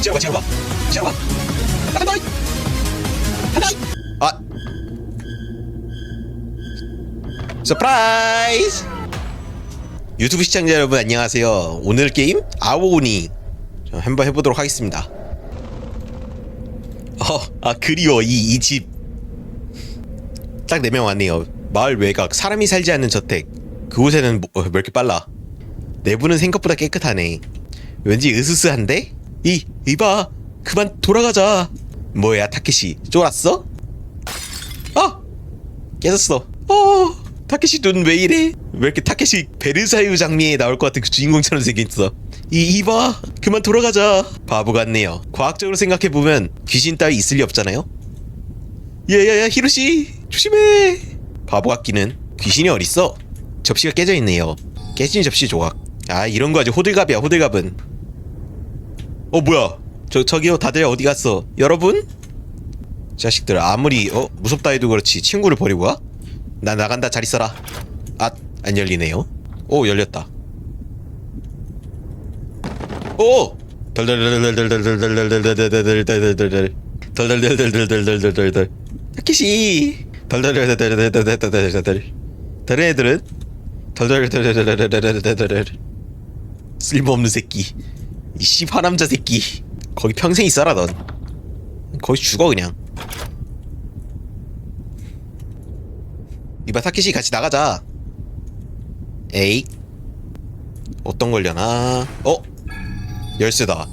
지나가 지나가. 지나가. 간다 간다 아. 서프라이즈. 유튜브 시청자 여러분 안녕하세요. 오늘 게임 아오니. 저 한번 해보도록 하겠습니다. 어아 그리워. 이이 집. 딱네명 왔네요. 마을 외곽. 사람이 살지 않는 저택. 그곳에는 뭐, 어, 왜 이렇게 빨라 내부는 생각보다 깨끗하네. 왠지 으스스한데? 이, 이봐. 그만 돌아가자. 뭐야 타케시. 쫄았어? 아! 깨졌어. 어 타케시 눈 왜 이래? 왜 이렇게 타케시 베르사유 장미에 나올 것 같은 그 주인공처럼 생겼어? 이, 이봐. 그만 돌아가자. 바보 같네요. 과학적으로 생각해보면 귀신 따위 있을 리 없잖아요. 야야야 히로시. 조심해. 바보 같기는 귀신이 어딨어? 접시가 깨져 있네요. 깨진 접시 조각 아 이런 거 아주 호들갑이야 호들갑은. 어 뭐야? 저 저기요 다들 어디 갔어? 여러분? 자식들 아무리 어 무섭다 해도 그렇지. 친구를 버리고 가? 나 나간다. 잘 있어라. 아안 열리네요. 오 열렸다. 오! 덜덜덜덜덜덜덜덜덜덜덜덜덜덜덜덜덜 덜덜덜덜덜덜덜덜덜 타키시 덜덜덜덜덜덜덜덜덜덜 다른 애들은 덜덜덜덜덜덜덜덜덜 쓸모없는 새끼. 이 씨파 남자 새끼. 거기 평생 있어라 넌. 거기 죽어 그냥. 이봐 타케시 같이 나가자. 에이. 어떤 걸려나? 어? 열쇠다.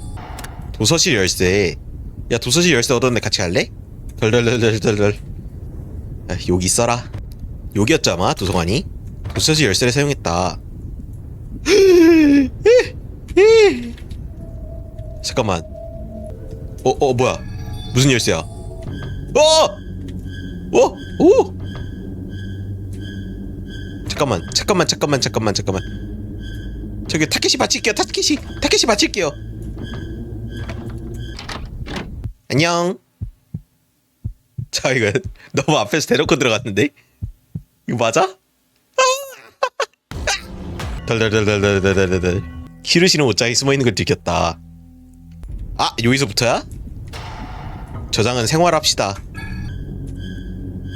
도서실 열쇠. 야 도서실 열쇠 얻었는데 같이 갈래? 덜덜덜덜덜덜. 아, 여기 있어라. 여기였죠 아마 도서관이. 도서실 열쇠를 사용했다 잠깐만 어 어 뭐야 무슨 열쇠야 어! 어? 오! 잠깐만 잠깐만 잠깐만 잠깐만 잠깐만 저기 타케시 받칠게요 타케시 타케시 받칠게요 안녕 자 이거 너무 앞에서 대놓고 들어갔는데 이거 맞아? 덜덜덜덜덜덜덜덜 히르시는 옷장에 숨어있는 걸 들켰다 아 여기서부터야? 저장은 생활합시다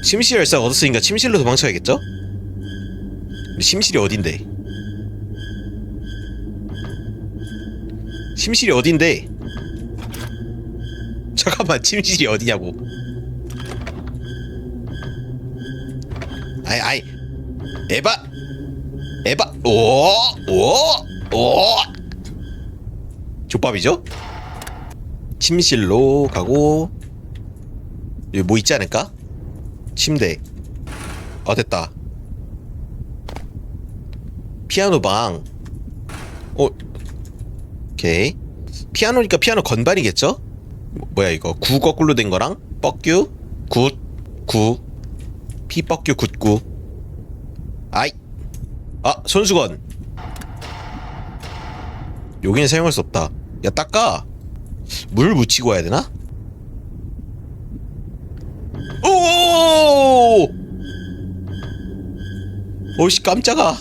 침실 열쇠 얻었으니까 침실로 도망쳐야겠죠? 침실이 어딘데? 침실이 어딘데? 잠깐만 침실이 어디냐고 아이 아이 에바 에바 오오오. 족밥이죠? 침실로 가고 여기 뭐 있지 않을까? 침대. 어 됐다. 피아노 방. 어, 오케이. 피아노니까 피아노 건반이겠죠? 뭐- 뭐야 이거? 구 거꾸로 된 거랑? 뻑규? 굿구. 피뻑규 굿구. 아이 아 손수건 여기는 사용할 수 없다 야 닦아 물 묻히고 와야 되나? 오! 오씨 깜짝아.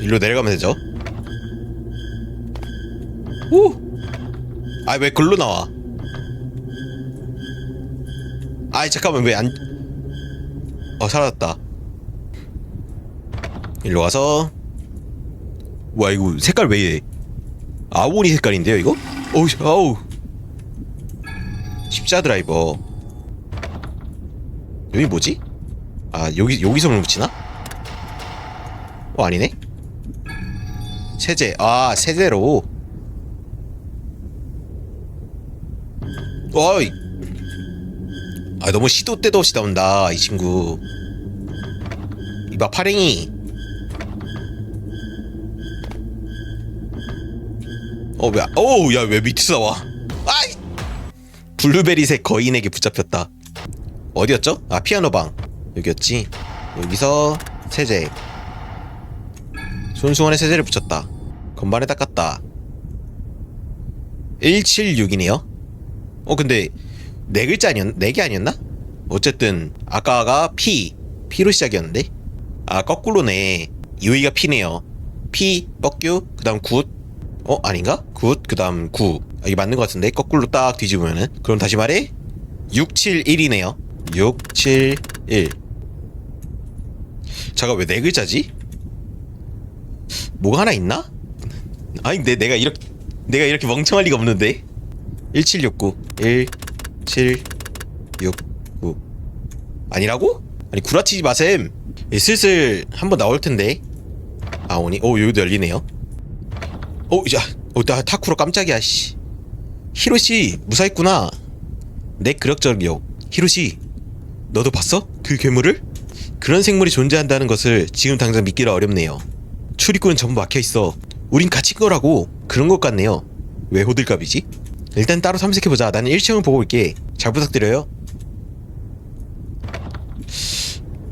일로 내려가면 되죠? 오! 아왜 글로 나와? 아이 잠깐만 왜 안? 어 사라졌다. 일로 와서 와 이거 색깔 왜 이래? 아오니 색깔인데요 이거? 어우 아우 십자 드라이버 여기 뭐지? 아 여기 여기서 물 붙이나? 어 아니네 세제 아 세제로 어이 아 너무 시도 때도 없이 나온다 이 친구 이봐 파랭이 어, 왜, 어우, 야, 왜 밑에서 나와? 아이! 블루베리색 거인에게 붙잡혔다. 어디였죠? 아, 피아노 방. 여기였지. 여기서 세제. 손수건에 세제를 붙였다. 건반에 닦았다. 176이네요. 어, 근데, 네 글자 아니었, 네개 아니었나? 어쨌든, 아까가 P. P로 시작이었는데? 아 거꾸로네 요이가 P네요 P 뻑규 그 다음 굿 어? 아닌가? 굿 그 다음 9 아, 이게 맞는 것 같은데 거꾸로 딱 뒤집으면은 그럼 다시 말해 671이네요 671 잠깐 왜네 글자지? 뭐가 하나 있나? 아니 내, 내가 이렇게 내가 이렇게 멍청할 리가 없는데 1769 1769 아니라고? 아니 구라치지 마셈. 예, 슬슬 한번 나올 텐데. 아 오니? 오 여기도 열리네요. 어 이제 어, 나 타쿠로 깜짝이야 씨. 히로시 무사했구나. 내 그럭저럭 히로시 너도 봤어? 그 괴물을? 그런 생물이 존재한다는 것을 지금 당장 믿기가 어렵네요. 출입구는 전부 막혀 있어. 우린 갇힌 거라고. 그런 것 같네요. 왜 호들갑이지? 일단 따로 탐색해보자. 나는 1층을 보고 올게. 잘 부탁드려요.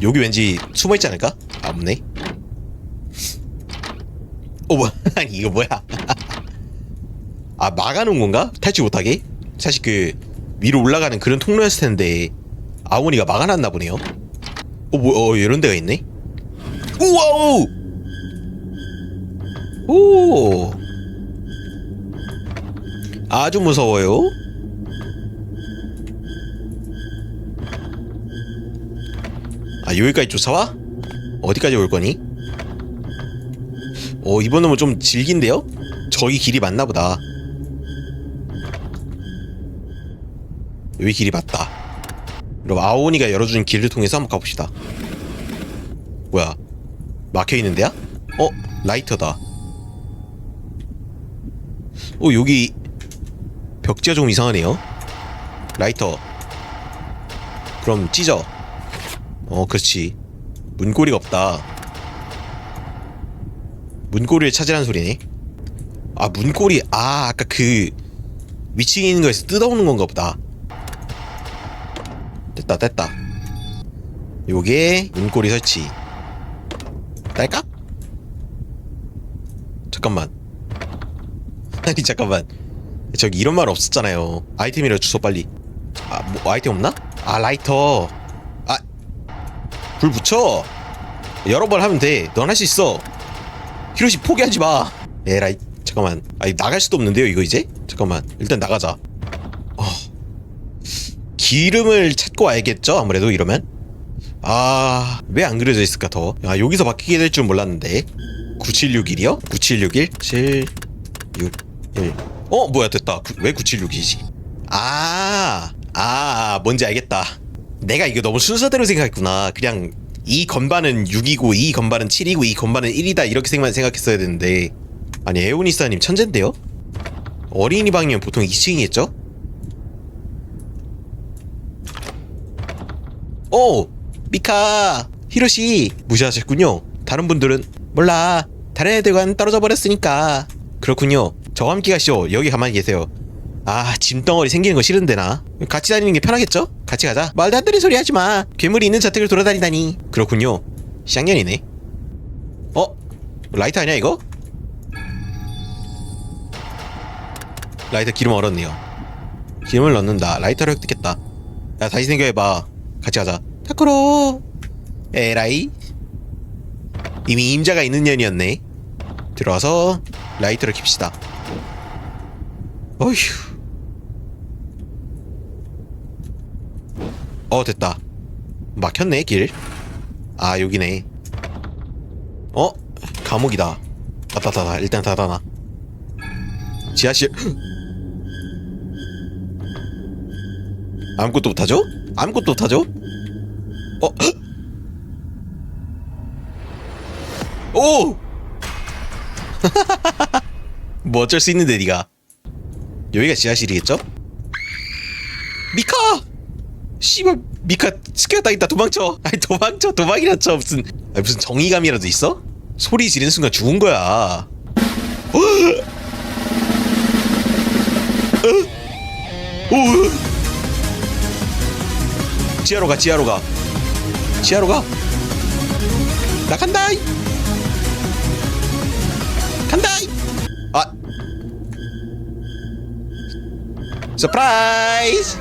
여기 왠지 숨어있지 않을까? 아, 없네. 어 뭐야? 이거 뭐야? 아 막아놓은 건가? 탈출 못하게? 사실 그 위로 올라가는 그런 통로였을 텐데 아오니가 막아놨나 보네요. 어 뭐 어, 이런 데가 있네? 우와우! 오 아주 무서워요 아 여기까지 쫓아와? 어디까지 올 거니? 어 이번 놈은 좀 질긴데요? 저기 길이 맞나 보다 여기 길이 맞다 그럼 아오니가 열어준 길을 통해서 한번 가봅시다 뭐야 막혀 있는 데야? 어? 라이터다 어 여기 벽지가 좀 이상하네요. 라이터. 그럼 찢어. 어 그렇지. 문고리가 없다. 문고리를 찾으라는 소리네. 아 문고리. 아 아까 그 위층에 있는 거에서 뜯어오는 건가 보다. 됐다 됐다. 요게 문고리 설치. 딸깍? 잠깐만. 아니 잠깐만 저기 이런 말 없었잖아요. 아이템이라 주소 빨리. 아 뭐 아이템 없나? 아 라이터. 아 불 붙여. 여러 번 하면 돼 넌 할 수 있어. 히로시 포기하지 마. 에라이 잠깐만. 아니 나갈 수도 없는데요 이거 이제? 잠깐만. 일단 나가자. 어. 기름을 찾고 와야겠죠 아무래도 이러면? 아 왜 안 그려져 있을까 더 아 여기서 바뀌게 될 줄 몰랐는데. 9761이요? 9761 7 6 1 어 뭐야 됐다 구, 왜 9761이지 아, 아 뭔지 알겠다 내가 이거 너무 순서대로 생각했구나 그냥 이 건반은 6이고 이 건반은 7이고 이 건반은 1이다 이렇게 생각, 생각했어야 되는데 아니 에오니스님 천재인데요? 어린이 방이면 보통 2층이겠죠? 오! 미카! 히로시! 무시하셨군요. 다른 분들은 몰라. 다른 애들과는 떨어져 버렸으니까. 그렇군요. 함께 가시오. 여기 가만히 계세요. 아, 짐덩어리 생기는 거 싫은데 나. 같이 다니는 게 편하겠죠? 같이 가자. 말도 안 되는 소리 하지 마. 괴물이 있는 저택을 돌아다니다니. 그렇군요. 쌍년이네. 어? 라이터 아니야 이거? 라이터 기름 얼었네요. 기름을 넣는다. 라이터를 획득했다. 야 다시 생각해봐. 같이 가자. 타쿠로. 에라이. 이미 임자가 있는 년이었네. 들어와서 라이터를 킵시다. 어휴. 어 됐다. 막혔네 길. 아 여기네. 어 감옥이다. 닫다닫다 일단 닫아놔. 지하실. 아무것도 못하죠? 아무것도 못하죠? 어? 오! 뭐 어쩔 수 있는데 니가 여기가 지하실이겠죠? 미카! 씨발 미카 스케어다 있다 도망쳐 아니 도망쳐 도망이라 쳐 무슨 아니, 무슨 정의감이라도 있어? 소리 지르는 순간 죽은 거야 어? 어? 오! 지하로 가 지하로 가 지하로 가 나 간다 간다 서프라이즈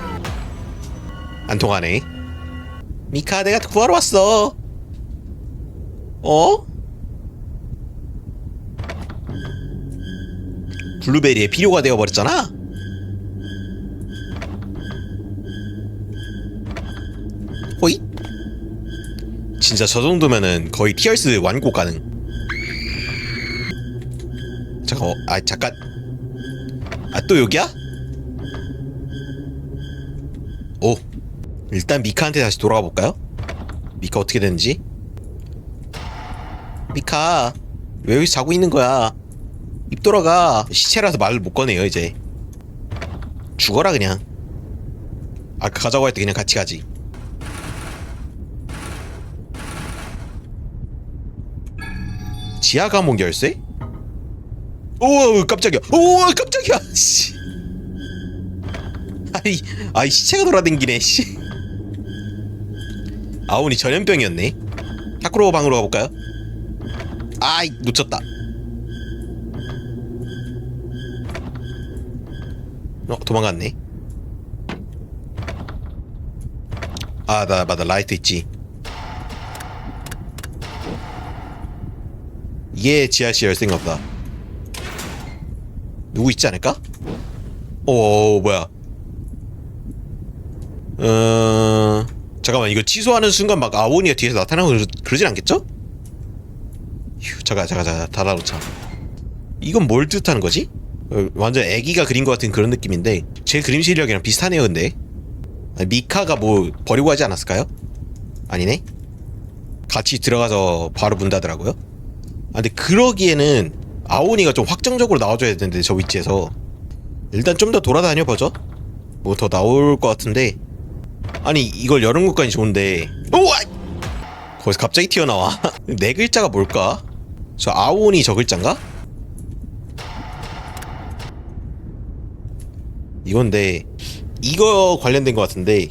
안 통하네 미카 내가 구하러 왔어 어? 블루베리의 필요가 되어버렸잖아? 호잇? 진짜 저 정도면은 거의 티얼스 완고 가능. 잠깐, 어, 아 잠깐. 아 또 여기야? 일단 미카한테 다시 돌아가 볼까요? 미카 어떻게 되는지? 미카, 왜 여기서 자고 있는 거야? 입 돌아가. 시체라서 말을 못 꺼내요 이제. 죽어라 그냥. 아까 가자고 할 때 그냥 같이 가지. 지하 감옥 열쇠? 오 깜짝이야. 오 깜짝이야. 씨. 아이 아이 시체가 돌아댕기네. 씨. 아오니 전염병이었네. 타쿠로 방으로 가볼까요? 아이 놓쳤다. 어 도망갔네. 아나 맞다 라이트 있지. 이게 지하실 열쇠인가 보다. 누구 있지 않을까? 오 뭐야? 어 잠깐만 이거 취소하는 순간 막 아오니가 뒤에서 나타나고 그러, 그러진 않겠죠? 휴 잠깐 잠깐 잠깐 닫아놓자. 이건 뭘 뜻하는 거지? 어, 완전 애기가 그린 것 같은 그런 느낌인데 제 그림 실력이랑 비슷하네요 근데 미카가 뭐 버리고 하지 않았을까요? 아니네? 같이 들어가서 바로 문 닫으라고요? 아 근데 그러기에는 아오니가 좀 확정적으로 나와줘야 되는데 저 위치에서 일단 좀 더 돌아다녀 보죠 뭐 더 나올 것 같은데 아니 이걸 여는 것까지 좋은데. 우와! 거기서 갑자기 튀어나와? 네 글자가 뭘까? 저 아오니 저 글자인가? 이건데 이거 관련된 것 같은데.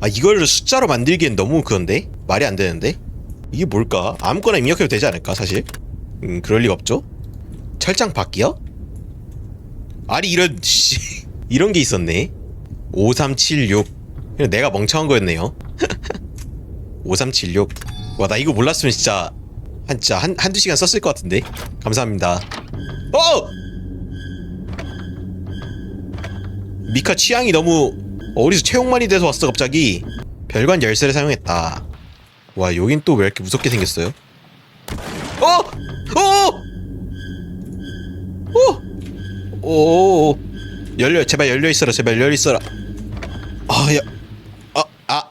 아 이걸 숫자로 만들기엔 너무 그건데? 말이 안 되는데? 이게 뭘까? 아무거나 입력해도 되지 않을까 사실? 음 그럴 리가 없죠? 철장 바뀌어? 아니 이런 씨. 이런 게 있었네. 5376 내가 멍청한 거였네요. 5376 와 나 이거 몰랐으면 진짜 한 진짜 한 한두 시간 썼을 것 같은데? 감사합니다. 어! 미카 취향이 너무 어디서 채용만이 돼서 왔어 갑자기. 별관 열쇠를 사용했다. 와 여긴 또 왜 이렇게 무섭게 생겼어요? 어! 어! 어! 오 열려 제발 열려 있어라 제발 열려 있어라 아야 아, 아.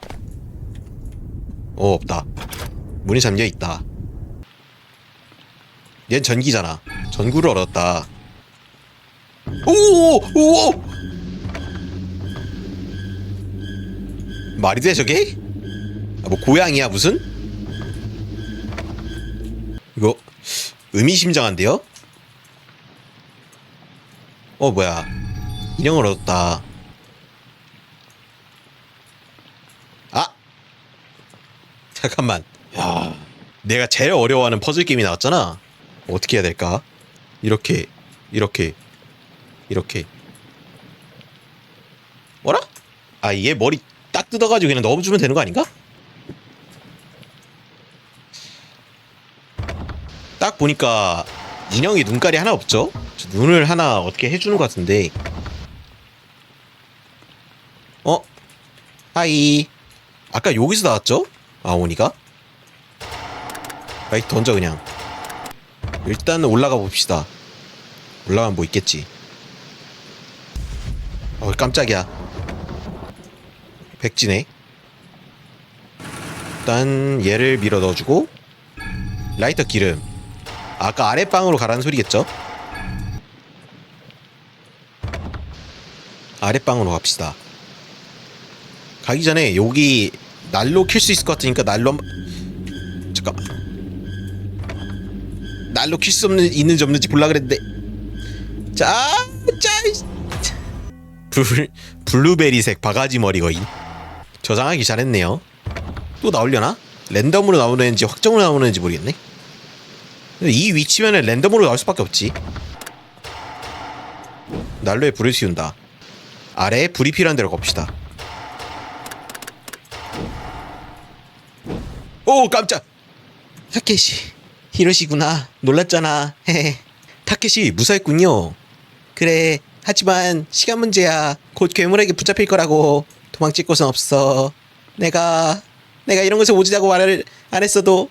어 없다. 문이 잠겨 있다. 얜 전기잖아. 전구를 얻었다. 오오오 말이 돼 저게? 아, 뭐 고양이야 무슨? 이거 의미심장한데요? 어 뭐야. 인형을 얻었다 잠깐만 야 내가 제일 어려워하는 퍼즐 게임이 나왔잖아 어떻게 해야 될까 이렇게 이렇게 이렇게 어라? 아 얘 머리 딱 뜯어가지고 그냥 넣어주면 되는 거 아닌가? 딱 보니까 인형이 눈깔이 하나 없죠? 저 눈을 하나 어떻게 해주는 것 같은데 어? 하이 아까 여기서 나왔죠? 아오니가? 라이트 던져 그냥. 일단 올라가 봅시다. 올라가면 뭐 있겠지. 어 깜짝이야. 백지네 일단 얘를 밀어 넣어주고 라이터 기름. 아까 아랫방으로 가라는 소리겠죠? 아랫방으로 갑시다. 가기 전에 여기 난로 킬 수 있을 것 같으니까 난로 한... 잠깐만 난로 킬 수 없는 있는지 없는지 볼라 그랬는데 자, 자, 블 블루베리색 바가지 머리 거인 저장하기 잘했네요. 또 나오려나? 랜덤으로 나오는지 확정으로 나오는지 모르겠네. 이 위치면은 랜덤으로 나올 수밖에 없지. 난로에 불을 씌운다. 아래에 불이 필요한 데로 갑시다. 오 깜짝. 타케시 히로시구나. 놀랐잖아. 헤헤. 타케시 무사했군요. 그래 하지만 시간 문제야. 곧 괴물에게 붙잡힐 거라고. 도망칠 곳은 없어. 내가 내가 이런 곳에 오지라고 말을 안 했어도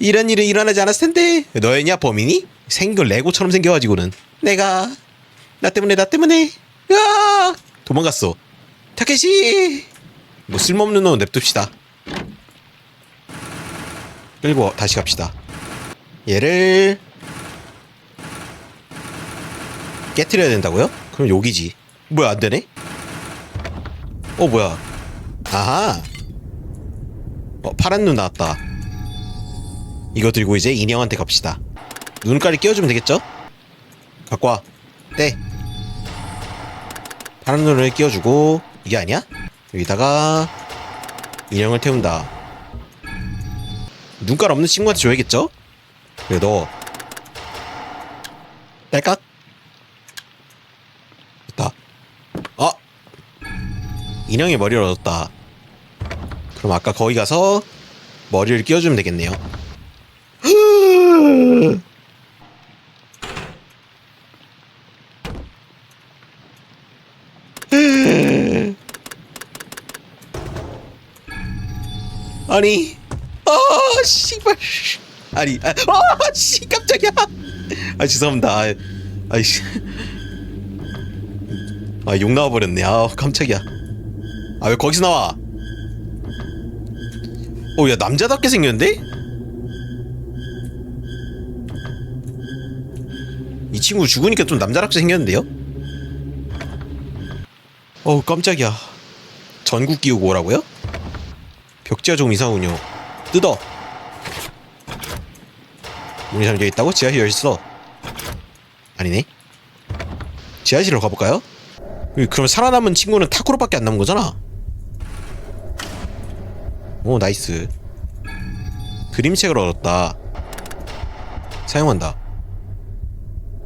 이런 일은 일어나지 않았을 텐데. 너였냐 범인이? 생긴 건 레고처럼 생겨가지고는. 내가 나 때문에 나 때문에. 으아! 도망갔어. 타케시! 뭐 쓸모없는 놈 냅둡시다 끌고 다시 갑시다 얘를 깨트려야 된다고요? 그럼 여기지 뭐야 안 되네? 어 뭐야 아하 어 파란 눈 나왔다 이거 들고 이제 인형한테 갑시다 눈깔이 끼워주면 되겠죠? 갖고 와 떼. 파란 눈을 끼워주고 이게 아니야? 여기다가 인형을 태운다 눈깔 없는 친구한테 줘야겠죠? 그래 너. 딸깍. 됐다. 아 인형의 머리를 얻었다. 그럼 아까 거기 가서 머리를 끼워주면 되겠네요. 아니 아 씨발. 아니 아씨 깜짝이야. 아 죄송합니다. 아, 아이씨. 아욕 나와버렸네. 아 깜짝이야. 아 왜 거기서 나와? 어야 남자답게 생겼는데? 이 친구 죽으니까 좀 남자답게 생겼는데요? 어우 깜짝이야. 전국 끼우고 오라고요? 벽지가 조금 이상하군요. 뜯어 문이 잠겨 있다고? 지하실 열있어 아니네 지하실로 가볼까요? 그럼 살아남은 친구는 타쿠로밖에 안 남은 거잖아 오 나이스 그림책을 얻었다 사용한다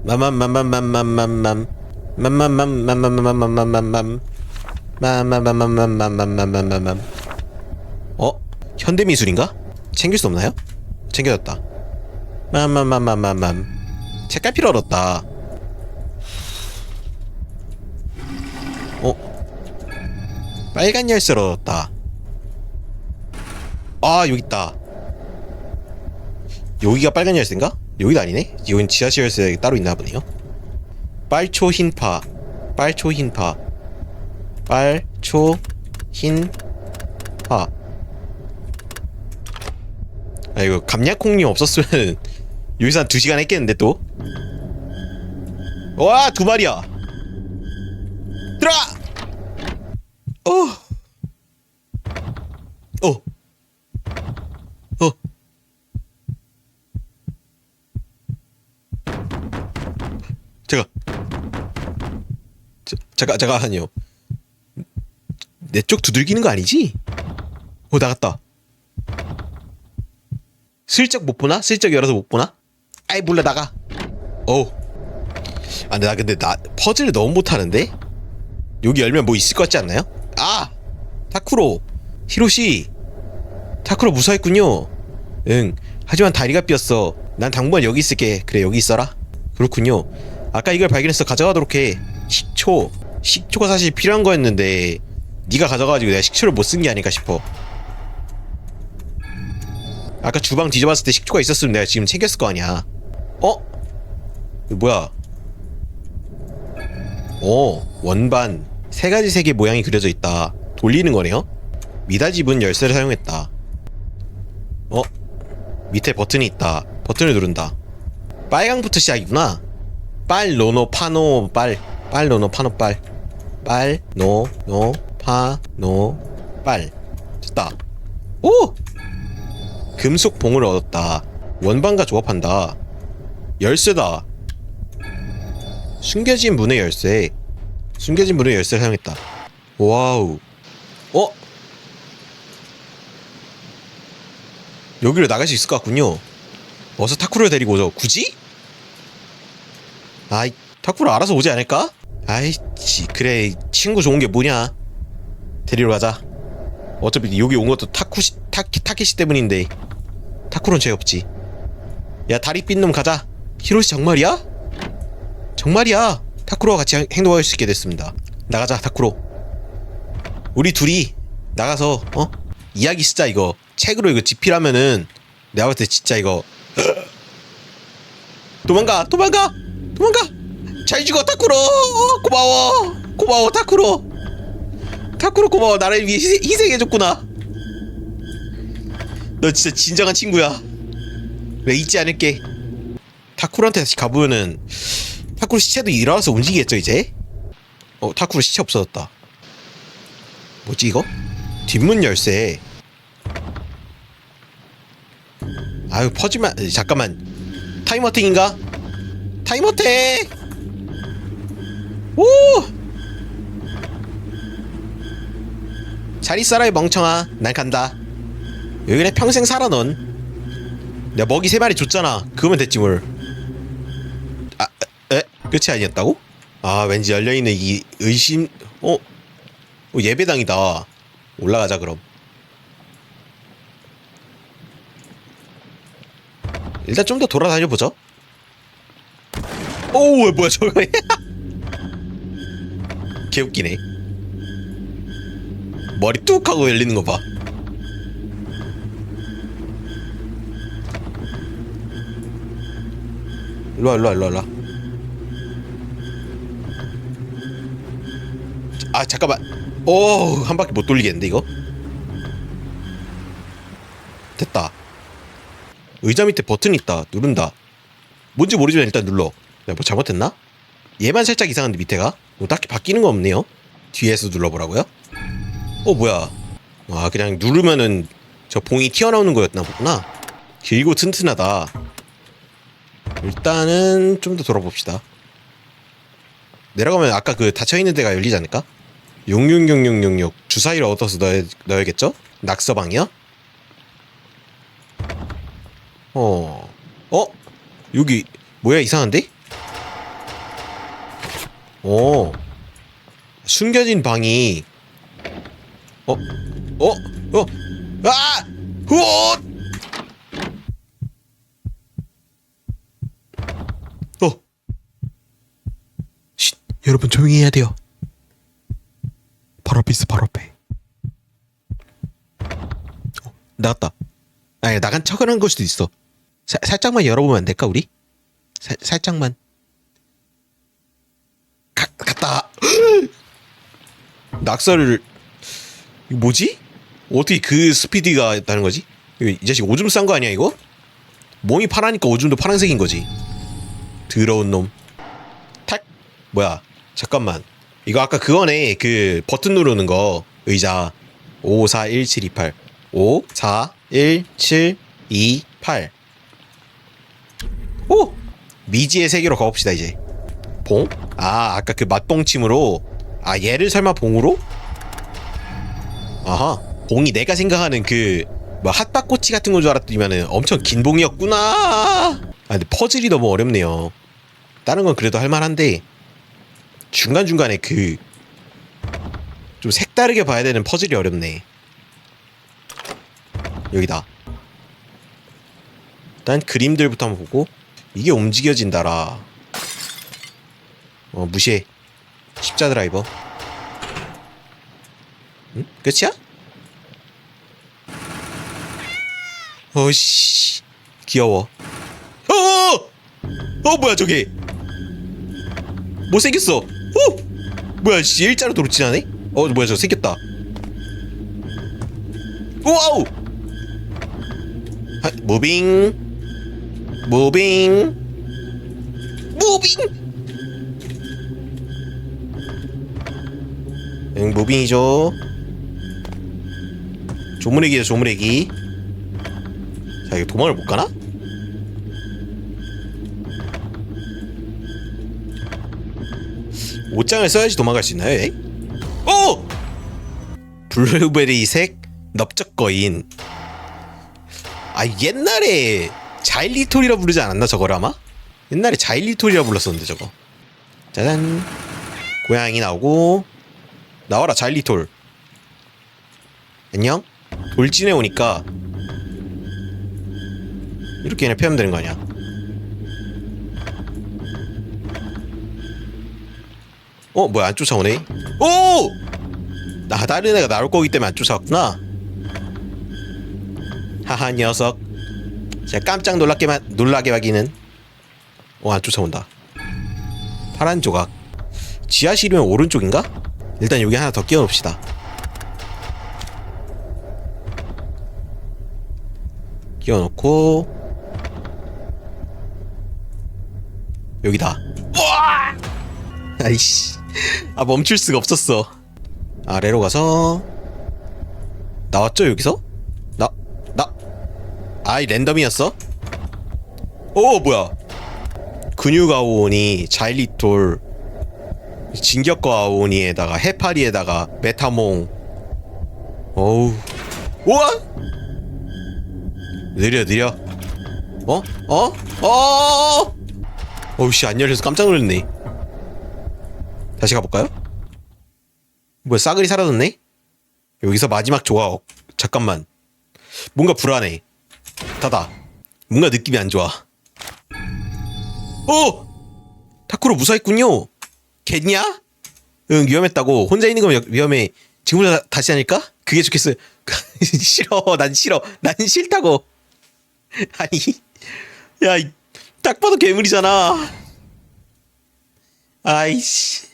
맘맘맘맘맘맘맘맘 맘맘맘맘맘맘맘맘맘 맘 맘맘맘맘맘맘맘맘 어? 현대미술인가? 챙길 수 없나요? 챙겨졌다 맘맘맘맘맘맘. 책갈피를 얻었다. 어? 빨간 열쇠를 얻었다. 아 여기 있다. 여기가 빨간 열쇠인가? 여기도 아니네? 여긴 지하실 열쇠 따로 있나 보네요. 빨초 흰파. 빨초 흰파. 빨초 흰파. 아 이거 감약콩님 없었으면 여기서 한 2시간 했겠는데 또? 와 두 마리야 들어가! 어! 어! 어! 잠깐 자, 잠깐 잠깐만요 내 쪽 두들기는 거 아니지? 어 나갔다 슬쩍 못 보나? 슬쩍 열어서 못 보나? 아이 몰라 나가. 어우 아 근데 나 근데 나 퍼즐을 너무 못하는데? 여기 열면 뭐 있을 것 같지 않나요? 아! 타쿠로. 히로시. 타쿠로 무사했군요. 응. 하지만 다리가 삐었어. 난 당분간 여기 있을게. 그래 여기 있어라. 그렇군요. 아까 이걸 발견해서 가져가도록 해. 식초. 식초가 사실 필요한 거였는데 네가 가져가가지고 내가 식초를 못 쓴 게 아닐까 싶어. 아까 주방 뒤져봤을 때 식초가 있었으면 내가 지금 챙겼을 거 아니야 어? 이거 뭐야? 오 원반. 세 가지 색의 모양이 그려져 있다. 돌리는 거네요? 미닫이 문 열쇠를 사용했다. 어? 밑에 버튼이 있다. 버튼을 누른다. 빨강부터 시작이구나. 빨 노노 파노 빨 빨 노노 파노 빨 빨 노 노 파 노 빨. 됐다. 오! 금속 봉을 얻었다. 원반과 조합한다 열쇠다. 숨겨진 문의 열쇠. 숨겨진 문의 열쇠를 사용했다. 와우. 어? 여기로 나갈 수 있을 것 같군요. 어서 타쿠를 데리고 오죠. 굳이? 아이 타쿠를 알아서 오지 않을까? 아이치 그래. 친구 좋은 게 뭐냐? 데리러 가자. 어차피 여기 온 것도 타쿠시 타키 타키시 때문인데. 타쿠는 죄 없지. 야 다리 삔놈 가자 히로시 정말이야? 정말이야. 타쿠로와 같이 행- 행동할 수 있게 됐습니다. 나가자 타쿠로. 우리 둘이 나가서 어? 이야기 쓰자 이거. 책으로 이거 집필하면은 내가 봤을 때 진짜 이거. 도망가 도망가 도망가! 잘 죽어 타쿠로! 어, 고마워 고마워 타쿠로! 타쿠로 고마워 나를 위해 희생, 희생해줬구나. 너 진짜 진정한 친구야. 왜 잊지 않을게 타쿠로한테 다시 가보면은 타쿠로 시체도 일어나서 움직이겠죠 이제 어 타쿠로 시체 없어졌다 뭐지 이거? 뒷문 열쇠 아유 퍼지만 잠깐만 타임어택인가? 타임어택 오! 잘 있어라 이 멍청아 난 간다 여기 그냥 평생 살아 넌 내가 먹이 세 마리 줬잖아 그거면 됐지 뭘? 끝이 아니었다고? 아 왠지 열려있는 이 의심 어? 어 예배당이다 올라가자 그럼 일단 좀 더 돌아다녀 보죠. 오 뭐야 저거? 개웃기네. 머리 뚝 하고 열리는 거 봐. 일로와 일로와 일로와 아 잠깐만. 오 한 바퀴 못 돌리겠는데 이거? 됐다. 의자 밑에 버튼 있다. 누른다. 뭔지 모르지만 일단 눌러. 내가 뭐 잘못했나? 얘만 살짝 이상한데 밑에가? 뭐 딱히 바뀌는 거 없네요. 뒤에서 눌러보라고요? 어 뭐야? 아 그냥 누르면은 저 봉이 튀어나오는 거였나 보구나. 길고 튼튼하다. 일단은 좀 더 돌아봅시다. 내려가면 아까 그 닫혀있는 데가 열리지 않을까? 66666 주사위를 얻어서 넣어, 넣어야겠죠? 낙서방이요? 어, 어? 여기 뭐야 이상한데? 어, 숨겨진 방이. 어, 어, 어, 아, 후, 어, 쉿, 여러분 조용히 해야 돼요. 바로 앞에 바로 앞에. 어, 나갔다. 아니 나간 척을 한 걸 수도 있어. 사, 살짝만 열어보면 안 될까 우리? 살 살짝만. 가, 갔다. 낙서를 뭐지? 어떻게 그 스피드가 있다는 거지? 이 자식 오줌 싼 거 아니야 이거? 몸이 파라니까 오줌도 파란색인 거지. 더러운 놈. 탁. 뭐야? 잠깐만. 이거 아까 그거네. 그 버튼 누르는 거. 의자. 5 4 1 7 2 8 5 4 1 7 2 8 오! 미지의 세계로 가봅시다 이제. 봉? 아 아까 그 맛봉침으로. 아 얘를 설마 봉으로? 아하. 봉이 내가 생각하는 그 뭐 핫바꼬치 같은 건 줄 알았더니만은 엄청 긴 봉이었구나. 아 근데 퍼즐이 너무 어렵네요. 다른 건 그래도 할 만한데 중간중간에 그 좀 색다르게 봐야 되는 퍼즐이 어렵네 여기다 일단 그림들부터 한번 보고 이게 움직여진다라 어 무시해 십자 드라이버 응? 끝이야? 어씨 귀여워 어! 어 뭐야 저게 못생겼어 어! 뭐야 씨 일자로 도로 지나네? 어 뭐야 저 생겼다. 와우! 하, 무빙. 무빙. 무빙! 응 무빙이죠. 조물애기죠 조물애기. 자 이거 도망을 못 가나? 옷장을 써야지 도망갈 수 있나요? 에? 오! 블루베리색 넓적거인 아 옛날에 자일리톨이라 부르지 않았나 저걸 아마? 옛날에 자일리톨이라 불렀었는데 저거 짜잔 고양이 나오고 나와라 자일리톨 안녕 돌진해 오니까 이렇게 그냥 패면 되는 거 아니야 어 뭐야 안 쫓아오네? 오! 나 다른 애가 나올 거기 때문에 안 쫓아왔구나. 하하 녀석. 진짜 깜짝 놀랍게만 놀라게 하기는. 어안 쫓아온다. 파란 조각. 지하실이면 오른쪽인가? 일단 여기 하나 더 끼워놓읍시다. 끼워놓고. 여기다. 우와! 아이씨 아 멈출 수가 없었어 아래로 가서 나왔죠 여기서? 나 나 아이 랜덤이었어? 오 뭐야 근육 아오니 자일리톨 진격거 아오니에다가 해파리에다가 메타몽 어우 우와 느려 느려 어? 어? 어? 어우씨 안 열려서 깜짝 놀랐네 다시 가볼까요? 뭐야 싸그리 사라졌네? 여기서 마지막 조각 어, 잠깐만. 뭔가 불안해. 닫아 뭔가 느낌이 안 좋아. 어! 타쿠로 무사했군요. 겠냐? 응 위험했다고. 혼자 있는 거면 위험해. 지금부터 다- 다시 하니까? 그게 좋겠어 싫어. 난 싫어. 난 싫다고. 아니. 야, 이- 딱 봐도 괴물이잖아. 아이씨,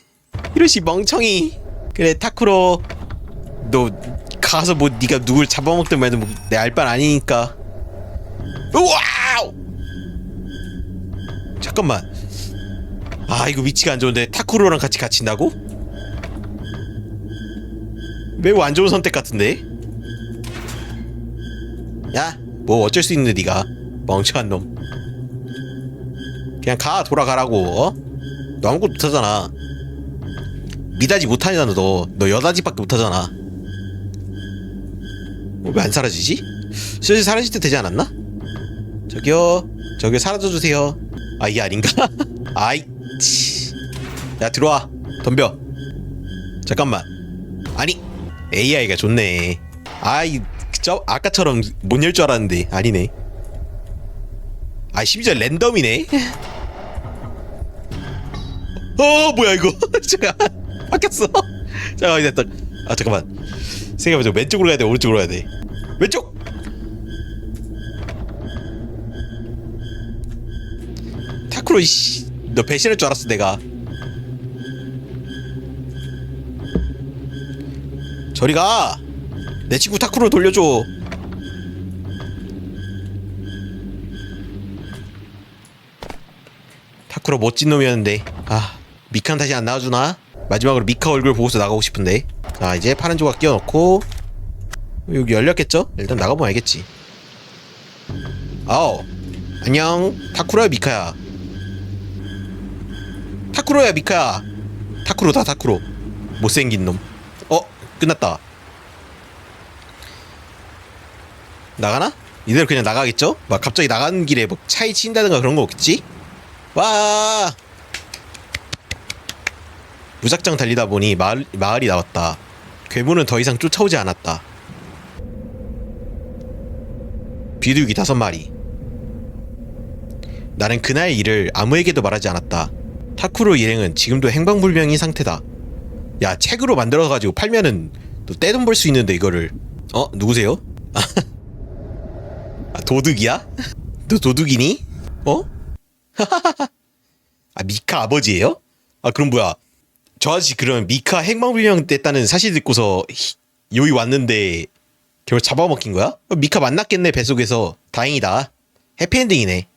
이러시 멍청이. 그래 타쿠로, 너 가서 뭐 네가 누굴 잡아먹든 말든 뭐 내 알바 아니니까. 우와우! 잠깐만. 아 이거 위치가 안 좋은데 타쿠로랑 같이 갇힌다고? 매우 안 좋은 선택 같은데. 야, 뭐 어쩔 수 있는데 네가 멍청한 놈. 그냥 가 돌아가라고. 어? 너 아무것도 못하잖아. 미다지 못하잖아 너. 너 여다지밖에 못하잖아. 어, 왜안 사라지지? 슬슬 사라질 때 되지 않았나? 저기요, 저기요 사라져 주세요. 아 이게 아닌가? 아이, 치. 야 들어와, 덤벼. 잠깐만. 아니, AI가 좋네. 아이, 저 아까처럼 못 열 줄 알았는데 아니네. 아 심지어 랜덤이네. 어 뭐야 이거? 잠깐 바뀌었어. 잠깐 됐다. 아 잠깐만. 생각해보자. 왼쪽으로 가야 돼. 오른쪽으로 가야 돼. 왼쪽. 타쿠로 이씨. 너 배신할 줄 알았어 내가. 저리 가. 내 친구 타쿠로 돌려줘. 타쿠로 멋진 놈이었는데 아 미카는 다시 안 나와주나? 마지막으로 미카 얼굴 보고서 나가고 싶은데 자 이제 파란 조각 끼워놓고 여기 열렸겠죠? 일단 나가보면 알겠지 아오 안녕 타쿠로야 미카야 타쿠로야 미카야 타쿠로다 타쿠로 못생긴 놈 어? 끝났다 나가나? 이대로 그냥 나가겠죠? 막 갑자기 나가는 길에 뭐 차에 치인다든가 그런 거 없겠지? 와 무작정 달리다 보니 마을, 마을이 나왔다 괴물은 더 이상 쫓아오지 않았다 비둘기 다섯 마리 나는 그날 일을 아무에게도 말하지 않았다 타쿠로 일행은 지금도 행방불명인 상태다 야 책으로 만들어가지고 팔면은 또 떼돈 벌 수 있는데 이거를 어? 누구세요? 아 도둑이야? 너 도둑이니? 어? 아 미카 아버지예요? 아 그럼 뭐야? 저 아저씨 그러면 미카 행방불명 됐다는 사실 듣고서 히- 여기 왔는데 결국 잡아먹힌 거야? 어, 미카 만났겠네 뱃속에서. 다행이다. 해피엔딩이네